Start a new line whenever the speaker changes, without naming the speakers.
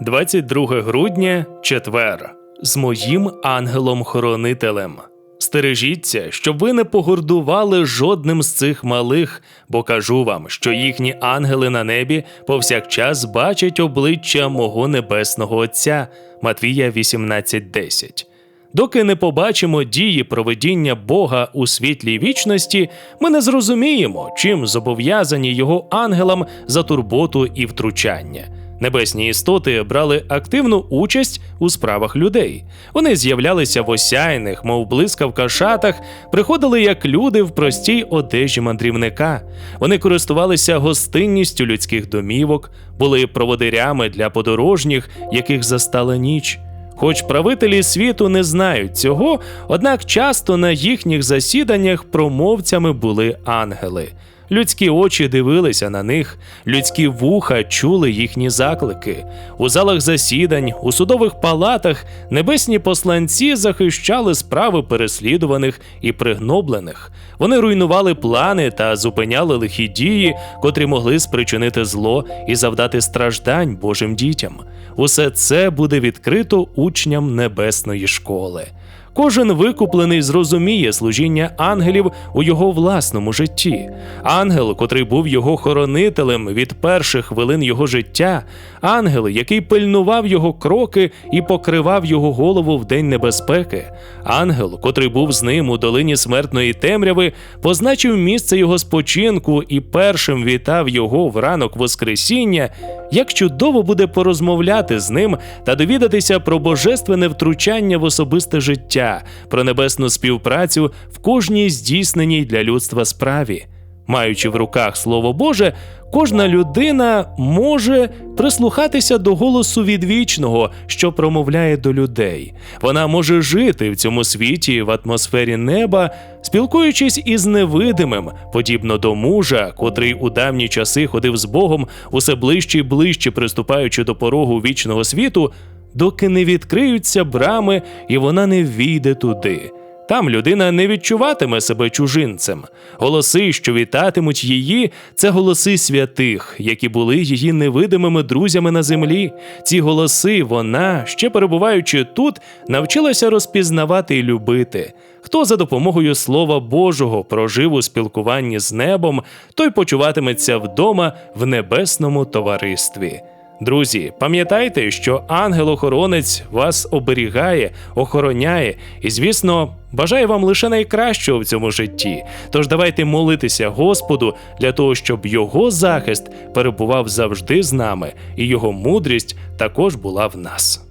22 грудня, четвер. З моїм ангелом-хоронителем. Стережіться, щоб ви не погордували жодним з цих малих, бо кажу вам, що їхні ангели на небі повсякчас бачать обличчя мого небесного Отця. Матвія 18.10. Доки не побачимо дії проведіння Бога у світлій вічності, ми не зрозуміємо, чим зобов'язані його ангелам за турботу і втручання. Небесні істоти брали активну участь у справах людей. Вони з'являлися в осяйних, мов блискавка шатах, приходили як люди в простій одежі мандрівника. Вони користувалися гостинністю людських домівок, були проводирями для подорожніх, яких застала ніч. Хоч правителі світу не знають цього, однак часто на їхніх засіданнях промовцями були ангели. Людські очі дивилися на них, людські вуха чули їхні заклики. У залах засідань, у судових палатах небесні посланці захищали справи переслідуваних і пригноблених. Вони руйнували плани та зупиняли лихі дії, котрі могли спричинити зло і завдати страждань Божим дітям. Усе це буде відкрито учням небесної школи. Кожен викуплений зрозуміє служіння ангелів у його власному житті. Ангел, котрий був його хоронителем від перших хвилин його життя, ангел, який пильнував його кроки і покривав його голову в день небезпеки, ангел, котрий був з ним у долині смертної темряви, позначив місце його спочинку і першим вітав його в ранок Воскресіння. Як чудово буде порозмовляти з ним та довідатися про божественне втручання в особисте життя, про небесну співпрацю в кожній здійсненій для людства справі. Маючи в руках Слово Боже, кожна людина може прислухатися до голосу відвічного, що промовляє до людей. Вона може жити в цьому світі в атмосфері неба, спілкуючись із невидимим, подібно до мужа, котрий у давні часи ходив з Богом, усе ближче й ближче приступаючи до порогу вічного світу, доки не відкриються брами і вона не війде туди. Там людина не відчуватиме себе чужинцем. Голоси, що вітатимуть її, це голоси святих, які були її невидимими друзями на землі. Ці голоси вона, ще перебуваючи тут, навчилася розпізнавати і любити. Хто за допомогою Слова Божого прожив у спілкуванні з небом, той почуватиметься вдома в небесному товаристві. Друзі, пам'ятайте, що ангел-охоронець вас оберігає, охороняє і, звісно, бажає вам лише найкращого в цьому житті. Тож давайте молитися Господу для того, щоб його захист перебував завжди з нами, і його мудрість також була в нас.